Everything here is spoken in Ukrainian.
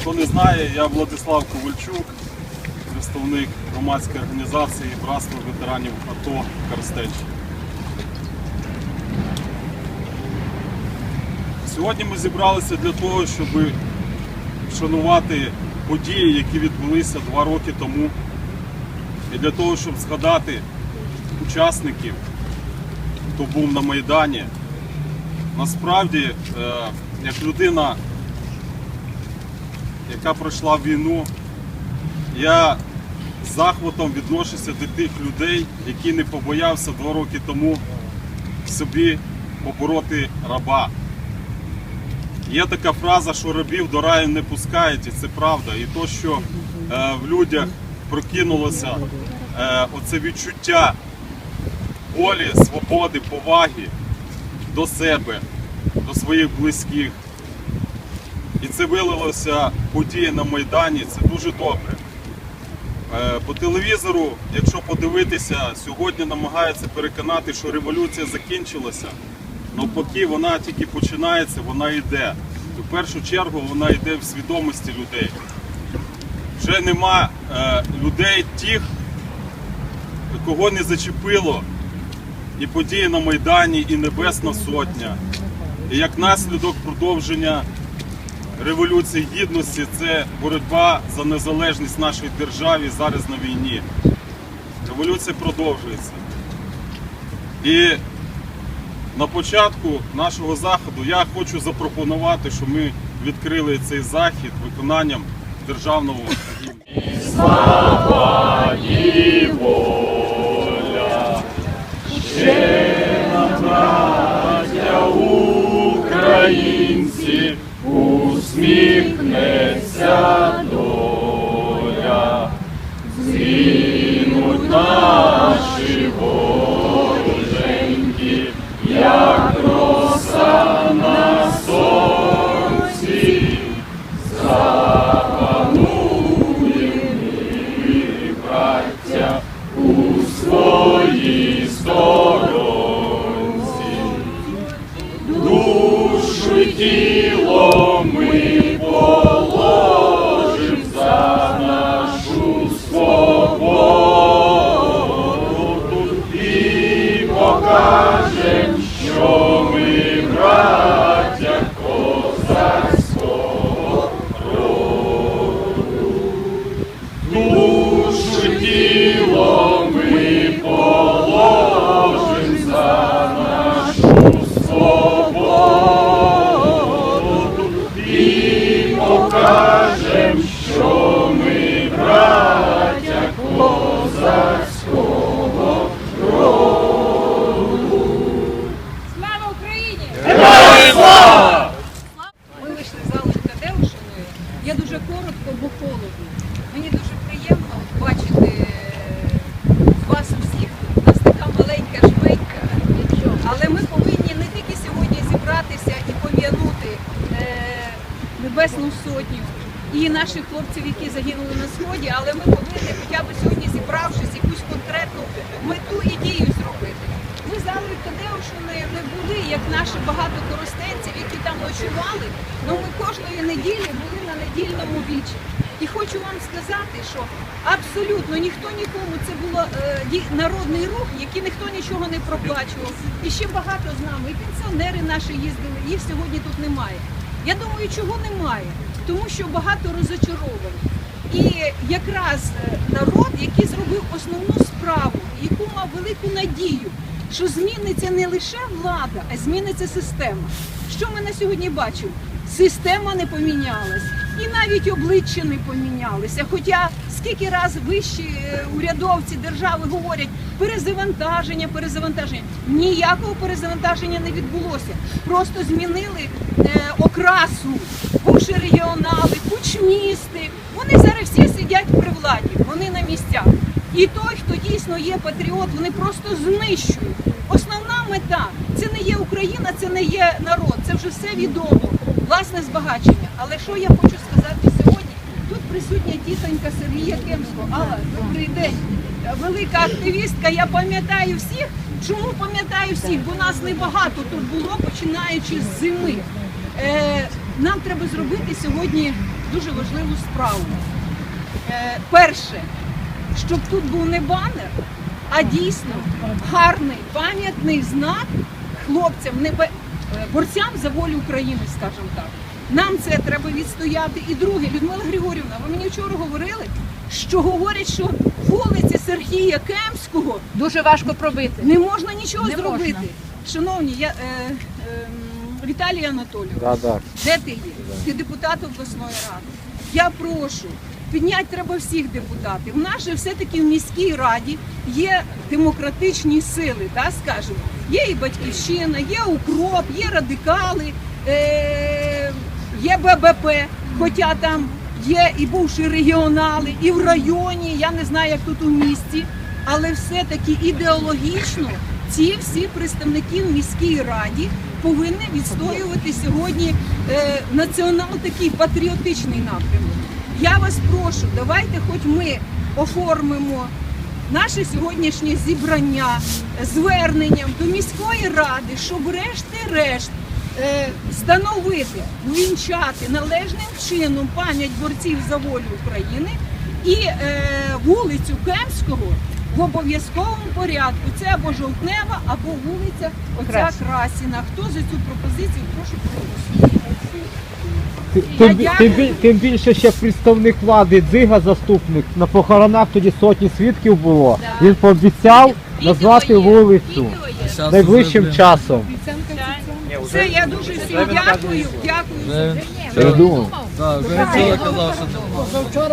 Хто не знає, я Владислав Ковальчук, представник громадської організації Братство ветеранів АТО Коростеч. Сьогодні ми зібралися для того, щоб вшанувати події, які відбулися два роки тому, і для того, щоб згадати учасників, хто був на Майдані. Насправді, е, як людина, яка пройшла війну, я з захватом відношуся до тих людей, які не побоявся два роки тому собі побороти раба. Є така фраза, що рабів до раю не пускають, і це правда. І то, що е, в людях прокинулося е, оце відчуття волі, свободи, поваги до себе, до своїх близьких. І це вилилося в події на Майдані, це дуже добре. Е, По телевізору, якщо подивитися, сьогодні намагаються переконати, що революція закінчилася. Навпаки, вона тільки починається, вона йде. І в першу чергу вона йде в свідомості людей. Вже нема е, людей тих, кого не зачепило і події на Майдані, і Небесна Сотня. І як наслідок продовження Революції Гідності це боротьба за незалежність нашої держави зараз на війні. Революція продовжується. І на початку нашого заходу я хочу запропонувати, щоб ми відкрили цей захід виконанням державного тіло ми Amen. І наших хлопців, які загинули на сході, але ми повинні хоча б сьогодні зібравшись якусь конкретну мету і дію зробити. Ми з Аллою Тадеушиною не були, як наші багато коростенців, які там ночували, але ми кожної неділі були на недільному вічі. І хочу вам сказати, що абсолютно ніхто нікому це було е, народний рух, який ніхто нічого не проплачував. І ще багато з нами. І пенсіонери наші їздили, їх сьогодні тут немає. Я думаю, чого немає? Тому що багато розочарованих. І якраз е, народ, який зробив основну справу, яку мав велику надію, що зміниться не лише влада, а зміниться система. Що ми на сьогодні бачимо? Система не помінялась, і навіть обличчя не помінялися. Хоча скільки раз вищі е, урядовці держави говорять перезавантаження, перезавантаження. Ніякого перезавантаження не відбулося. Просто змінили е, окрасу, бувши регіонали, кучмісти. Вони зараз всі сидять при владі, вони на місцях. І той, хто дійсно є патріот, вони просто знищують. Основна мета це не є Україна, це не є народ, це вже все відомо. Власне збагачення. Але що я хочу сказати присутня тітонька Сергія Кемського. Алла, добрий день. Велика активістка. Я пам'ятаю всіх. Чому пам'ятаю всіх? Бо нас небагато тут було, починаючи з зими. Е, нам треба зробити сьогодні дуже важливу справу. Е, перше, щоб тут був не банер, а дійсно гарний пам'ятний знак хлопцям, не е, борцям за волю України, скажімо так. Нам це треба відстояти. І друге, Людмила Григорівна, ви мені вчора говорили, що говорять, що вулиці Сергія Кемського Дуже важко пробити. не можна нічого Не зробити. можна. Шановні, я, е, е, Віталій Анатолійович, Да, да. де ти є? Ти депутат обласної ради. Я прошу, підняти треба всіх депутатів. У нас же все-таки в міській раді є демократичні сили, да, скажімо. Є і батьківщина, є укроп, є радикали, е, ББП, хоча там є і бувші регіонали, і в районі, я не знаю, як тут у місті, але все-таки ідеологічно ці всі представники в міській раді повинні відстоювати сьогодні е, націонал такий патріотичний напрямок. Я вас прошу, давайте хоч ми оформимо наше сьогоднішнє зібрання зверненням до міської ради, щоб решти-решт е, встановити, вінчати належним чином пам'ять борців за волю України і е, вулицю Кемського в обов'язковому порядку. Це або жовтнева, або вулиця оця Красіна. Хто за цю пропозицію? Прошу проголосувати. Ти- Тим, тим, тим більше ще представник влади Дзига, заступник, на похоронах тоді сотні свідків було. Він пообіцяв назвати вулицю найближчим часом. Все, я дуже всім дякую. Дякую. Я думав. Так, вже казав, що